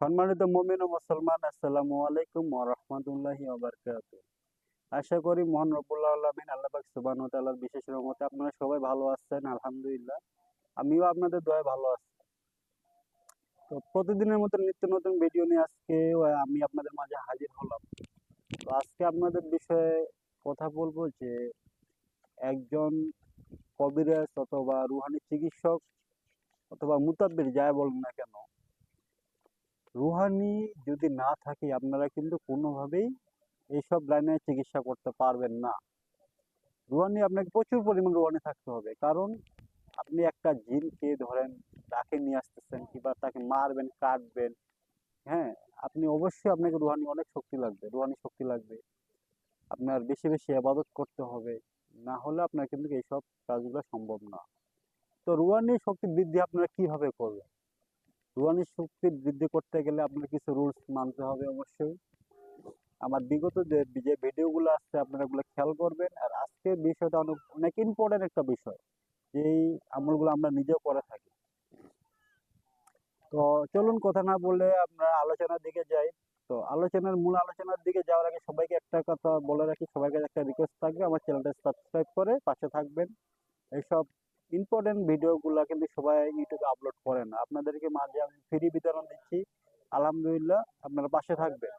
সম্মানিত মমিন ও মুসলমান, আসসালামু আলাইকুম ওয়া রাহমাতুল্লাহি ওয়া বারাকাতুহু। আশা করি মহান আলামিন, আল্লাহ সুবহানাহু ওয়া তাআলার বিশেষ রহমতে আপনারা সবাই ভালো আছেন, আলহামদুলিল্লাহ। আমিও আপনাদের দয়ায় ভালো আছি। তো প্রতিদিনের মতো নিত্য নতুন ভিডিও নিয়ে আজকে আমি আপনাদের মাঝে হাজির হলাম। তো আজকে আপনাদের বিষয়ে কথা বলব যে, একজন কবিরাজ অথবা রুহানি চিকিৎসক অথবা মুতাব্বির, যাই বলেন না কেন রুহানি যদি না থাকে, আপনারা কিন্তু কোনোভাবেই এইসব লাইনে চিকিৎসা করতে পারবেন না। রুহানি, আপনাকে প্রচুর পরিমাণ রুহানি থাকতে হবে। কারণ আপনি একটা জিনকে ধরেন, তাকে নিয়ে আসতেছেন কিংবা তাকে মারবেন, কাটবেন হ্যাঁ? আপনি অবশ্যই আপনাকে রুহানি অনেক শক্তি লাগবে, রুহানি শক্তি লাগবে। আপনার বেশি বেশি আবাদত করতে হবে। না হলে আপনার কিন্তু এইসব কাজগুলো সম্ভব না। তো রুহানি শক্তি বৃদ্ধি আপনারা কীভাবে করবেন? রুহানি শক্তি বৃদ্ধি করতে গেলে আপনার কিছু রুলস মানতে হবে অবশ্যই। আমার বিগত যে যে ভিডিওগুলো আসছে, আপনারা ওগুলো খেয়াল করবেন। আর আজকে বিষয়টা অনেক অনেক ইম্পর্টেন্ট একটা বিষয়। যেই আমলগুলো আমরা নিজেও করে থাকি। তো চলুন কথা না বলে আমরা আলোচনার দিকে যাই। তো আলোচনার মূল আলোচনার দিকে যাওয়ার আগে সবাইকে একটা কথা বলে রাখি। সবাইকে একটা রিকোয়েস্ট থাকবে। আমার চ্যানেলটা সাবস্ক্রাইব করে পাশে থাকবেন। এইসব ইম্পর্টেন্ট ভিডিওগুলো কিন্তু সবাই ইউটিউবে আপলোড না। আপনাদেরকে মাঝে আমি ফ্রি বিতরণ দিচ্ছি। আলহামদুলিল্লাহ, আপনারা পাশে থাকবেন।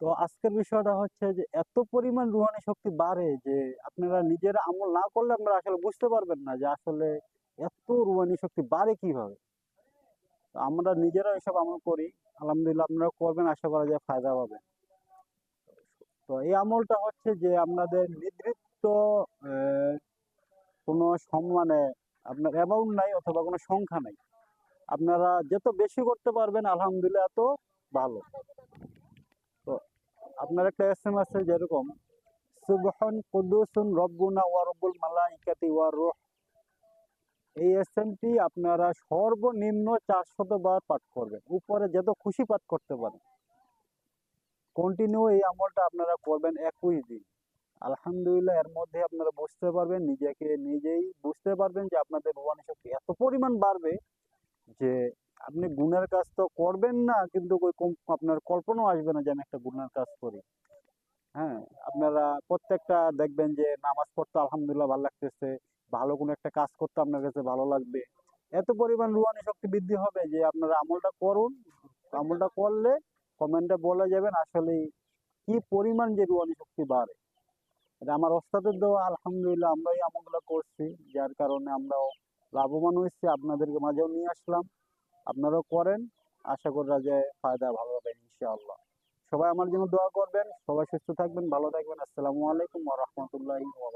তো আজকের বিষয়টা হচ্ছে যে, এত পরিমাণ রুহানি শক্তি বাড়ে যে, আপনারা নিজেরা আমল না করলে আপনারা আসলে বুঝতে পারবেন না যে, আসলে এত রুহানি শক্তি বাড়ে কীভাবে। আমরা নিজেরা এসব আমল করি। আলহামদুলিল্লাহ আপনারা করবেন, আশা করা যায় ফায়দা পাবেন। তো এই আমলটা হচ্ছে যে, আপনাদের নির্দিষ্ট কোনো সম্মানে আপনার অ্যামাউন্ট নাই অথবা কোনো সংখ্যা নাই। আপনারা যত বেশি করতে পারবেন, আলহামদুলিল্লাহ এত ভালো। তো আপনার একটা এস এম আছে যেরকম, সুবহান কুদ্দুসুন রব্বুনা ওয়া রব্বুল মালাইকাতি ওয়া রূহ। এই এস এমটি আপনারা সর্বনিম্ন চারশত বার পাঠ করবেন। উপরে যত খুশি পাঠ করতে পারেন। কন্টিনিউ এই আমলটা আপনারা করবেন একুশ দিন। আলহামদুলিল্লাহ, এর মধ্যে আপনারা বুঝতে পারবেন, নিজেকে নিজেই বুঝতে পারবেন যে আপনাদের রুহানি শক্তি এত পরিমাণ বাড়বে যে আপনি গুণের কাজ তো করবেন না, কিন্তু ওই আপনার কল্পনাও আসবে না যে আমি একটা গুণের কাজ করি। হ্যাঁ আপনারা প্রত্যেকটা দেখবেন যে নামাজ পড়তে আলহামদুলিল্লাহ ভালো লাগতেছে, ভালো কোনো একটা কাজ করতে আপনার কাছে ভালো লাগবে। এত পরিমাণ রুহানি শক্তি বৃদ্ধি হবে যে আপনারা আমলটা করুন, আমলটা করলে কমেন্টে বলে যাবেন আসলে কি পরিমাণ যে রুহানি শক্তি বাড়ে। এটা আমার ওস্তাদের দেওয়া, আলহামদুলিল্লাহ আমরা এই আমলগুলো করছি। যার কারণে আমরাও লাভবান হয়েছি, আপনাদেরকে মাঝেও নিয়ে আসলাম। আপনারাও করেন, আশা করা যে ফায়দা ভালো হবে ইনশাআল্লাহ। সবাই আমার জন্য দোয়া করবেন, সবাই সুস্থ থাকবেন, ভালো থাকবেন। আসসালামু আলাইকুম ওয়া রাহমাতুল্লাহি ওয়া